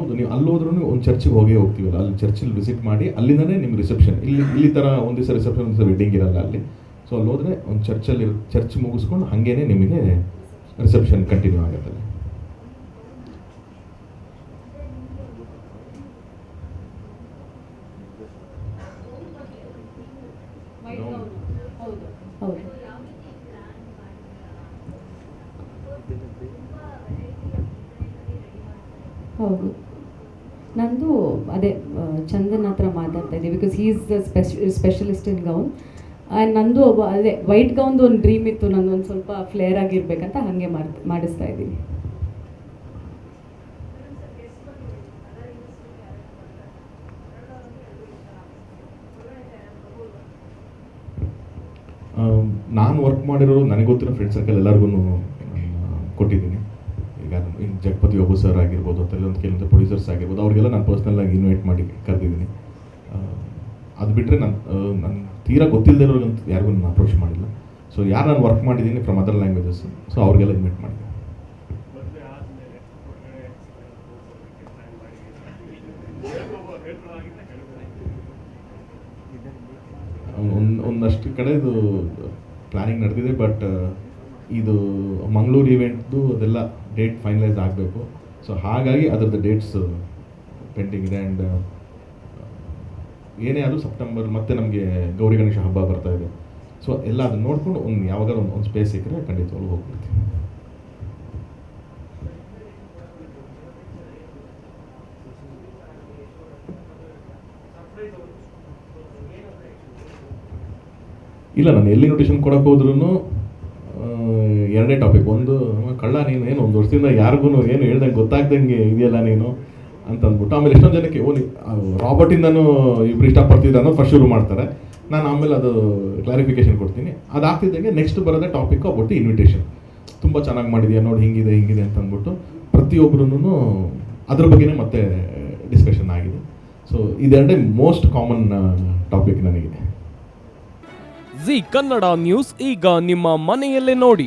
ಹೌದು, ನೀವು ಅಲ್ಲಿ ಹೋದ್ರೂ ಒಂದು ಚರ್ಚಿಗೆ ಹೋಗೇ ಹೋಗ್ತೀವಲ್ಲ, ಅಲ್ಲಿ ಚರ್ಚಲ್ಲಿ ವಿಸಿಟ್ ಮಾಡಿ ಅಲ್ಲಿಂದನೇ ನಿಮ್ಗೆ ರಿಸೆಪ್ಷನ್ ಇಲ್ಲಿ ಇಲ್ಲಿ ಥರ ಒಂದು ದಿವಸ ರಿಸೆಪ್ಷನ್ ಒಂದು ವೆಡ್ಡಿಂಗ್ ಇರಲ್ಲ ಅಲ್ಲಿ. ಸೊ ಅಲ್ಲಿ ಒಂದು ಚರ್ಚಲ್ಲಿ ಚರ್ಚ್ ಮುಗಿಸ್ಕೊಂಡು ಹಾಗೇನೆ ನಿಮಗೆ ರಿಸೆಪ್ಷನ್ ಕಂಟಿನ್ಯೂ ಆಗುತ್ತೆ ಹೌದು. ನಂದು ಅದೇ ಚಂದನ್ ಹತ್ರ ಮಾತಾಡ್ತಾ ಇದ್ದೀವಿ because he is the specialist in gown and ನಂದು ಒಬ್ಬ, ಅದೇ ವೈಟ್ ಗೌನ್ದು ಒಂದು ಡ್ರೀಮ್ ಇತ್ತು, ನಂದು ಒಂದು ಸ್ವಲ್ಪ ಫ್ಲೇರ್ ಆಗಿರ್ಬೇಕಂತ ಹಾಗೆ ಮಾಡ್ ಮಾಡಿಸ್ತಾ ಇದ್ದೀನಿ. ನಾನು ವರ್ಕ್ ಮಾಡಿರೋ ನನಗೆ ಗೊತ್ತಿರೋ ಫ್ರೆಂಡ್ ಸರ್ಕಲ್ ಎಲ್ಲರಿಗೂ ಕೊಟ್ಟಿದ್ದೀನಿ. ಜಗಪತಿ ಒಬ್ಬ ಸರ್ ಆಗಿರ್ಬೋದು ಅಥವಾ ಒಂದು ಕೆಲವೊಂದು ಪ್ರೊಡ್ಯೂಸರ್ಸ್ ಆಗಿರ್ಬೋದು, ಅವ್ರಿಗೆಲ್ಲ ನಾನು ಪರ್ಸ್ನಲ್ಲಾಗಿ ಇನ್ವೈಟ್ ಮಾಡಿ ಕರೆದಿದ್ದೀನಿ. ಅದು ಬಿಟ್ಟರೆ ನಾನು ನನ್ನ ತೀರಾ ಗೊತ್ತಿಲ್ಲದೆ ಯಾರಿಗೂ ನಾನು ಅಪ್ರೋಚ್ ಮಾಡಿಲ್ಲ. ಸೊ ಯಾರು ನಾನು ವರ್ಕ್ ಮಾಡಿದ್ದೀನಿ ಫ್ರಮ್ ಅದರ್ ಲ್ಯಾಂಗ್ವೇಜಸ್ ಸೊ ಅವ್ರಿಗೆಲ್ಲ ಇನ್ವೈಟ್ ಮಾಡಿದೆ. ಒಂದು ಒಂದಷ್ಟು ಕಡೆ ಇದು ಪ್ಲ್ಯಾನಿಂಗ್ ನಡೆದಿದೆ ಬಟ್ ಇದು ಮಂಗಳೂರು ಇವೆಂಟ್ದು ಅದೆಲ್ಲ ಡೇಟ್ ಫೈನಲೈಸ್ ಆಗಬೇಕು. ಸೊ ಹಾಗಾಗಿ ಅದರದ್ದು ಡೇಟ್ಸ್ ಪೆಂಡಿಂಗ್ ಇದೆ ಆ್ಯಂಡ್ ಏನೇ ಆದರೂ ಸೆಪ್ಟೆಂಬರ್ ಮತ್ತೆ ನಮಗೆ ಗೌರಿ ಗಣೇಶ ಹಬ್ಬ ಬರ್ತಾ ಇದೆ. ಸೊ ಎಲ್ಲ ಅದನ್ನ ನೋಡಿಕೊಂಡು ಒಂದು ಯಾವಾಗಾದ್ರೂ ಒಂದು ಒಂದು ಸ್ಪೇಸ್ ಸಿಕ್ಕರೆ ಖಂಡಿತವಾಗ್ಲೂ ಹೋಗ್ಬಿಡ್ತೀವಿ ಇಲ್ಲ, ನಾನು ಎಲ್ಲಿ ನೋಟಿಷನ್ ಕೊಡಕ್ಕೆ ಹೋದ್ರೂ ಎರಡೇ ಟಾಪಿಕ್ ಒಂದು ಕಳ್ಳ ನೀನು, ಏನು, ಒಂದು ವರ್ಷದಿಂದ ಯಾರಿಗೂ ಏನು ಹೇಳ್ದಂಗೆ ಗೊತ್ತಾಗ್ದಂಗೆ ಇದೆಯಲ್ಲ ನೀನು? ಅಂತ ಅಂದ್ಬಿಟ್ಟು, ಆಮೇಲೆ ಎಷ್ಟೊಂದು ಜನಕ್ಕೆ, ಓ ರಾಬರ್ಟಿಂದನೂ ಇಬ್ರು ಇಷ್ಟಪಡ್ತಿದ್ದ ಅನ್ನೋ ಫಸ್ಟ್ ಶುರು ಮಾಡ್ತಾರೆ. ನಾನು ಆಮೇಲೆ ಅದು ಕ್ಲಾರಿಫಿಕೇಶನ್ ಕೊಡ್ತೀನಿ. ಅದಾಗ್ತಿದ್ದಂಗೆ ನೆಕ್ಸ್ಟ್ ಬರೋದೇ ಟಾಪಿಕ್ ಒಟ್ಟು ಇನ್ವಿಟೇಷನ್ ತುಂಬ ಚೆನ್ನಾಗಿ ಮಾಡಿದೆಯಾ, ನೋಡಿ, ಹಿಂಗಿದೆ ಹಿಂಗಿದೆ, ಅಂತ ಅಂದ್ಬಿಟ್ಟು ಪ್ರತಿಯೊಬ್ಬರೂ ಅದ್ರ ಬಗ್ಗೆನೇ ಮತ್ತೆ ಡಿಸ್ಕಷನ್ ಆಗಿದೆ. ಸೊ ಇದೆರಡೇ ಮೋಸ್ಟ್ ಕಾಮನ್ ಟಾಪಿಕ್ ನನಗೆ ಜಿ ಕನ್ನಡ ನ್ಯೂಸ್, ಈಗ ನಿಮ್ಮ ಮನೆಯಲ್ಲೇ ನೋಡಿ.